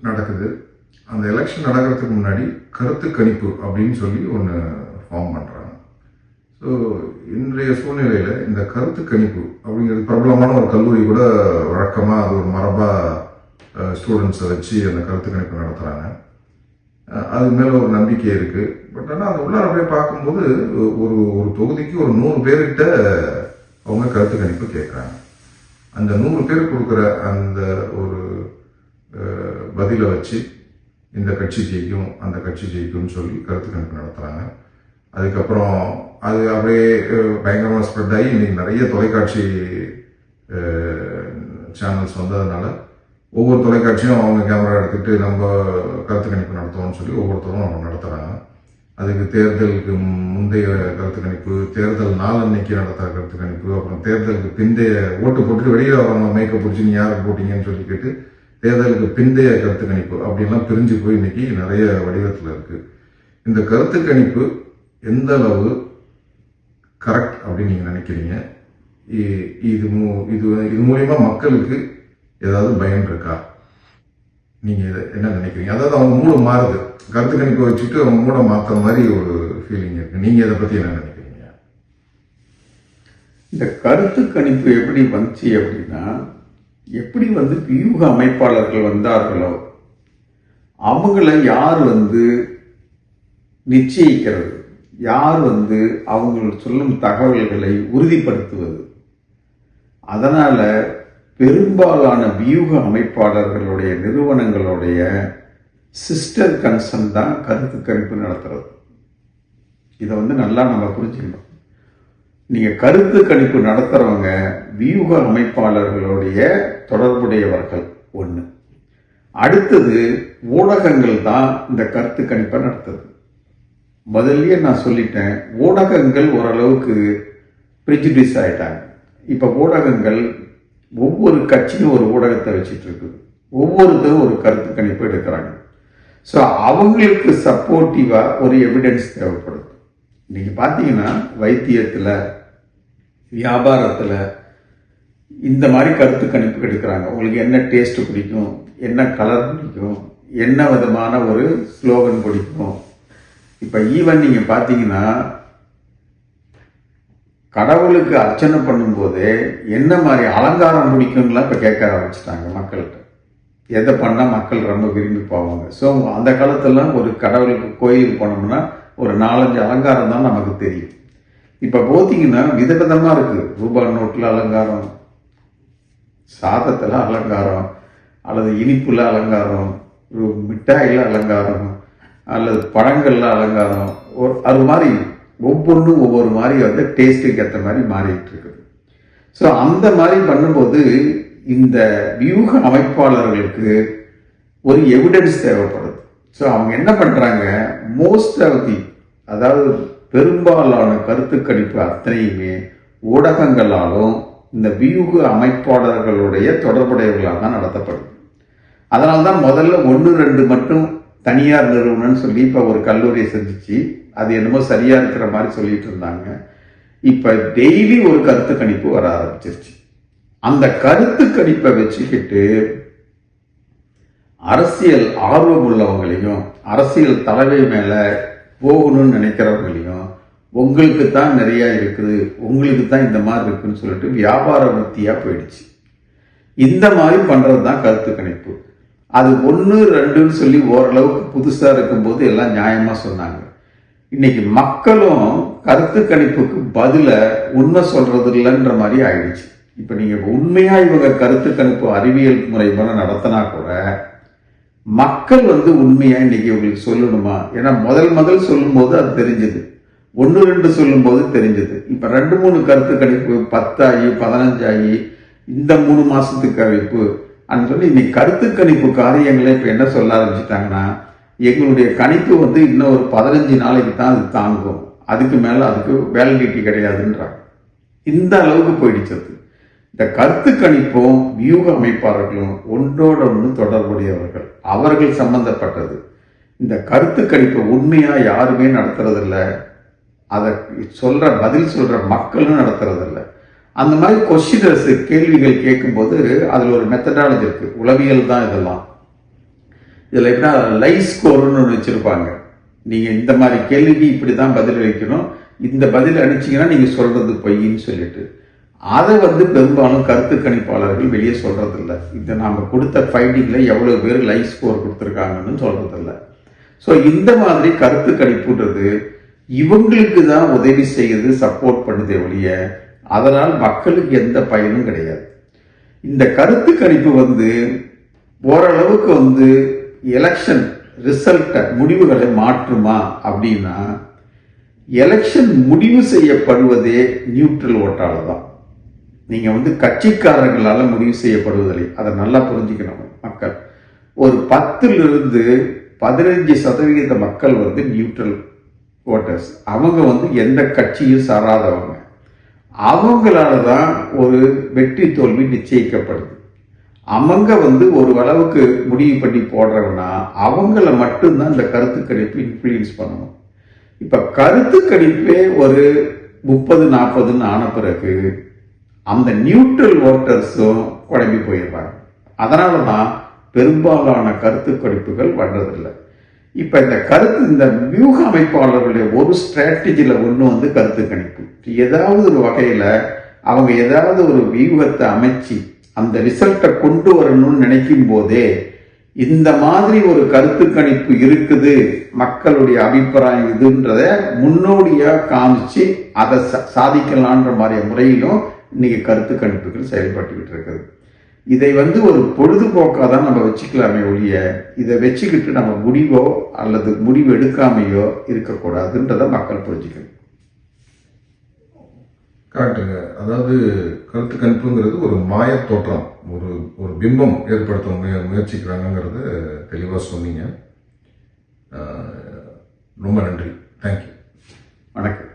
நடக்குது. அந்த எலெக்ஷன் நடக்கிறதுக்கு முன்னாடி கருத்து கணிப்பு அப்படின்னு சொல்லி ஒன்று ஃபார்ம் பண்ணுறாங்க ஸோ இன்றைய சூழ்நிலையில் இந்த கருத்து கணிப்பு அப்படிங்கிறது பிரபலமான ஒரு கல்லூரி கூட வழக்கமாக அது ஒரு மரபாக ஸ்டூடெண்ட்ஸை வச்சு அந்த கருத்து கணிப்பு நடத்துகிறாங்க அது மேலே ஒரு நம்பிக்கை இருக்குது பட் ஆனால் அந்த உள்ளார போய் பார்க்கும்போது ஒரு ஒரு தொகுதிக்கு ஒரு நூறு பேர்கிட்ட அவங்க கருத்து கணிப்பு கேட்குறாங்க அந்த நூறு பேர் கொடுக்குற அந்த ஒரு பதிலை வச்சு இந்த கட்சி ஜெயிக்கும் அந்த கட்சி ஜெயிக்கும்னு சொல்லி கருத்து கணிப்பு நடத்துகிறாங்க அதுக்கப்புறம் அது அப்படியே பயங்கரமாக ஸ்ப்ரெட் ஆகி இன்றைக்கி நிறைய தொலைக்காட்சி சேனல்ஸ் வந்ததுனால ஒவ்வொரு தொலைக்காட்சியும் அவங்க கேமரா எடுத்துக்கிட்டு நம்ம கருத்து கணிப்பு நடத்துவோம்னு சொல்லி ஒவ்வொருத்தரும் அவங்க நடத்துகிறாங்க அதுக்கு தேர்தலுக்கு முந்தைய கருத்து கணிப்பு தேர்தல் நாளன்னைக்கு நடத்துகிற கருத்து கணிப்பு அப்புறம் தேர்தலுக்கு பிந்தைய ஓட்டு போட்டுட்டு வெளியில் வரவங்க மேக்கப் பிடிச்சி நீ யாருக்கு போட்டிங்கன்னு சொல்லி கேட்டு தேர்தலுக்கு பிந்தைய கருத்து கணிப்பு அப்படின்லாம் பிரிஞ்சு போய் இன்னைக்கு நிறைய வடிவத்தில் இருக்கு. இந்த கருத்து கணிப்பு எந்த அளவு கரெக்ட் அப்படின்னு நீங்க நினைக்கிறீங்க? இது மூ- இது இது மூலயமா மக்களுக்கு ஏதாவது பயன் இருக்கா? நீங்க இதை என்ன நினைக்கிறீங்க? அதாவது அவங்க மூட மாறுது. கருத்து கணிப்பை வச்சுட்டு அவங்க மூட மாத்த மாதிரி ஒரு ஃபீலிங் இருக்கு. நீங்க இதை பத்தி என்ன நினைக்கிறீங்க? இந்த கருத்து கணிப்பு எப்படி வந்துச்சு அப்படின்னா எப்படி வந்து வியூக அமைப்பாளர்கள் வந்தார்களோ அவங்கள யார் வந்து நிச்சயிக்கிறது யார் வந்து அவங்க சொல்லும் தகவல்களை உறுதிப்படுத்துவது அதனால் பெரும்பாலான வியூக அமைப்பாளர்களுடைய நிறுவனங்களுடைய சிஸ்டர் கன்சர்ன் தான் கருத்து கணிப்பு நடத்துறது. இதை வந்து நல்லா நம்ம புரிஞ்சுக்கணும். நீங்கள் கருத்து கணிப்பு நடத்துகிறவங்க வியூக அமைப்பாளர்களுடைய தொடர்புடையவர்கள் ஒன்று அடுத்தது ஊடகங்கள் தான் இந்த கருத்து கணிப்பை நடத்துது. முதல்லயே நான் சொல்லிட்டேன் ஊடகங்கள் ஓரளவுக்கு ப்ரிஜுடிஸ் ஆயிட்டாங்க. இப்போ ஊடகங்கள் ஒவ்வொரு கட்சியும் ஒரு ஊடகத்தை வச்சுட்டு இருக்குது ஒவ்வொருத்தரும் ஒரு கருத்து கணிப்பு எடுக்கிறாங்க. ஸோ அவங்களுக்கு சப்போர்ட்டிவாக ஒரு எவிடன்ஸ் தேவைப்படுது. இன்னைக்கு பார்த்தீங்கன்னா வைத்தியத்தில் வியாபாரத்தில் இந்த மாதிரி கருத்து கணிப்பு எடுக்கிறாங்க. உங்களுக்கு என்ன டேஸ்ட் பிடிக்கும்? என்ன கலர் பிடிக்கும்? என்ன விதமான ஒரு ஸ்லோகன் பிடிக்கும்? இப்போ ஈவன் நீங்கள் பார்த்தீங்கன்னா கடவுளுக்கு அர்ச்சனை பண்ணும்போதே என்ன மாதிரி அலங்காரம் பிடிக்கும்லாம் இப்போ கேட்க ஆரம்பிச்சிட்டாங்க மக்கள்கிட்ட. எதை பண்ணால் மக்கள் ரொம்ப விரும்பி போவாங்க. ஸோ அந்த காலத்துலலாம் ஒரு கடவுளுக்கு கோயிலுக்கு போனோம்னா ஒரு நாலஞ்சு அலங்காரம் தான் நமக்கு தெரியும். இப்போ பார்த்தீங்கன்னா விதவிதமாக இருக்குது ரூபாய் நோட்டில் அலங்காரம் சாதத்தில் அலங்காரம் அல்லது இனிப்பில் அலங்காரம் ஒரு மிட்டாயில அலங்காரம் அல்லது பழங்களில் அலங்காரம் ஒரு அது மாதிரி ஒவ்வொன்றும் ஒவ்வொரு மாதிரி வந்து டேஸ்ட்டுக்கு ஏற்ற மாதிரி மாறிட்டு இருக்குது ஸோ அந்த மாதிரி பண்ணும்போது இந்த வியூக அமைப்பாளர்களுக்கு ஒரு எவிடன்ஸ் தேவைப்படுது. ஸோ அவங்க என்ன பண்ணுறாங்க மோஸ்ட் ஆஃப் தி அதாவது பெரும்பாலான கருத்து கணிப்பு அத்தனையுமே ஊடகங்களாலும் இந்த வியூக அமைப்பாளர்களுடைய தொடர்புடையவர்களாக தான் நடத்தப்படும். அதனால தான் முதல்ல ஒன்று ரெண்டு மட்டும் தனியார் நிறுவனம்னு சொல்லி இப்போ ஒரு கல்லூரியை செஞ்சுச்சு. அது என்னமோ சரியாக இருக்கிற மாதிரி சொல்லிட்டு இருந்தாங்க. இப்போ டெய்லி ஒரு கருத்து கணிப்பு வர ஆரம்பிச்சிருச்சு. அந்த கருத்து கணிப்பை வச்சுக்கிட்டு அரசியல் ஆர்வம் உள்ளவங்களையும் அரசியல் தலைமை மேலே போகணும்னு நினைக்கிறவங்களையும் உங்களுக்கு தான் நிறையா இருக்குது உங்களுக்கு தான் இந்த மாதிரி இருக்குன்னு சொல்லிட்டு வியாபார வృத்தியா போயிடுச்சு. இந்த மாதிரி பண்ணுறது தான் கருத்து கணிப்பு. அது ஒன்று ரெண்டுன்னு சொல்லி ஓரளவுக்கு புதுசாக இருக்கும்போது எல்லாம் நியாயமாக சொன்னாங்க. இன்னைக்கு மக்களும் கருத்து கணிப்புக்கு பதிலை உண்மை சொல்றது இல்லைன்ற மாதிரி ஆயிடுச்சு. இப்போ நீங்கள் உண்மையாக இவங்க கருத்து கணிப்பு அறிவியல் முறை மூல நடத்தினா கூட மக்கள் வந்து உண்மையாக இன்னைக்கு உங்களுக்கு சொல்லணுமா? ஏன்னா முதல் முதல் சொல்லும்போது அது தெரிஞ்சது. ஒன்று ரெண்டு சொல்லும்போது தெரிஞ்சது. இப்போ ரெண்டு மூணு கருத்து கணிப்பு பத்தாகி பதினஞ்சாகி இந்த மூணு மாதத்துக்கு கணிப்பு அப்படின்னு சொல்லி இன்னைக்கு கருத்து கணிப்பு காரியங்களை இப்போ என்ன சொல்ல ஆரம்பிச்சிட்டாங்கன்னா எங்களுடைய கணிப்பு வந்து இன்னும் ஒரு பதினஞ்சு நாளைக்கு தான் அது தாங்கும். அதுக்கு மேலே அதுக்கு வேலிடிட்டி கிடையாதுன்றாங்க. இந்த அளவுக்கு போயிடுச்சு அது. இந்த கருத்து கணிப்பும் வியூக அமைப்பாளர்களும் ஒன்றோட ஒன்று தொடர்புடையவர்கள். அவர்கள் சம்பந்தப்பட்டது. இந்த கருத்து கணிப்பை உண்மையாக யாருமே நடத்துறதில்லை. அதை சொல்கிற பதில் சொல்கிற மக்களும் நடத்துறதில்ல. அந்த மாதிரி கொஸ்டினர்ஸ் கேள்விகள் கேட்கும்போது அதில் ஒரு மெத்தடாலஜி இருக்குது உளவியல் தான் இதெல்லாம். இதில் எப்படின்னா லை ஸ்கோர்னு ஒன்று வச்சுருப்பாங்க. நீங்கள் இந்த மாதிரி கேள்விக்கு இப்படி தான் பதில் அளிக்கணும் இந்த பதில் அளிச்சிங்கன்னா நீங்கள் சொல்கிறது பொய்ன்னு சொல்லிட்டு. அதை வந்து பெரும்பாலும் கருத்து கணிப்பாளர்கள் வெளியே சொல்கிறதில்ல இந்த நாம் கொடுத்த ஃபைண்டிங்கில் எவ்வளோ பேர் லை ஸ்கோர் கொடுத்துருக்காங்கன்னு சொல்கிறதில்ல ஸோ இந்த மாதிரி கருத்து கணிப்புன்றது இவங்களுக்கு தான் உதவி செய்யுது சப்போர்ட் பண்ணுதே ஒழிய அதனால் மக்களுக்கு எந்த பயனும் கிடையாது. இந்த கருத்து கணிப்பு வந்து ஓரளவுக்கு வந்து எலெக்ஷன் ரிசல்ட்டை முடிவுகளை மாற்றுமா அப்படின்னா எலெக்ஷன் முடிவு செய்யப்படுவதே நியூட்ரல் ஓட்டால் தான். நீங்கள் வந்து கட்சிக்காரர்களால் முடிவு செய்யப்படுவதில்லை. அதை நல்லா புரிஞ்சுக்கணும் மக்கள். ஒரு பத்துலேருந்து பதினஞ்சு சதவிகித மக்கள் வந்து நியூட்ரல் ஓட்டர்ஸ் அவங்க வந்து எந்த கட்சியும் சாராதவங்க. அவங்களால தான் ஒரு வெற்றி தோல்வி நிச்சயிக்கப்படுது. அவங்க வந்து ஒரு அளவுக்கு முடிவு பண்ணி போடுறவனா அவங்கள மட்டும்தான் இந்த கருத்து கணிப்பு இன்ஃப்ளூயன்ஸ் பண்ணணும். இப்போ கருத்து கணிப்பே ஒரு முப்பது நாற்பதுன்னு ஆன பிறகு அந்த நியூட்ரல் ஓட்டர்ஸும் குழம்பி போயிடுறாங்க. அதனால தான் பெரும்பாலான கருத்து கணிப்புகள் வர்றதில்லை. இப்போ இந்த கருத்து இந்த வியூக அமைப்பாளர்களுடைய ஒரு ஸ்ட்ராட்டஜியில் ஒன்று வந்து கருத்து கணிப்பு. ஏதாவது ஒரு வகையில் அவங்க ஏதாவது ஒரு வியூகத்தை அமைச்சு அந்த ரிசல்ட்டை கொண்டு வரணும்னு நினைக்கும் போதே இந்த மாதிரி ஒரு கருத்து கணிப்பு இருக்குது மக்களுடைய அபிப்பிராயம் இதுன்றத முன்னோடியாக காமிச்சு அதை சா- சாதிக்கலான்ற மாதிரி முறையிலும் இன்னைக்கு கருத்து கணிப்புகள் செயல்பட்டுக்கிட்டு இருக்குது. இதை வந்து ஒரு பொழுதுபோக்காக தான் நம்ம வச்சுக்கலாமே ஒழிய இதை வச்சுக்கிட்டு நம்ம முடிவோ அல்லது முடிவு எடுக்காமையோ இருக்கக்கூடாதுன்றத மக்கள் புரிஞ்சுக்கணும். கரெக்டுங்க அதாவது கருத்து கணிப்புங்கிறது ஒரு மாய தோற்றம். ஒரு ஒரு பிம்பம் ஏற்படுத்த முய முயற்சிக்கிறாங்கிறத தெளிவாக சொன்னீங்க ரொம்ப நன்றி. தேங்க்யூ வணக்கம்.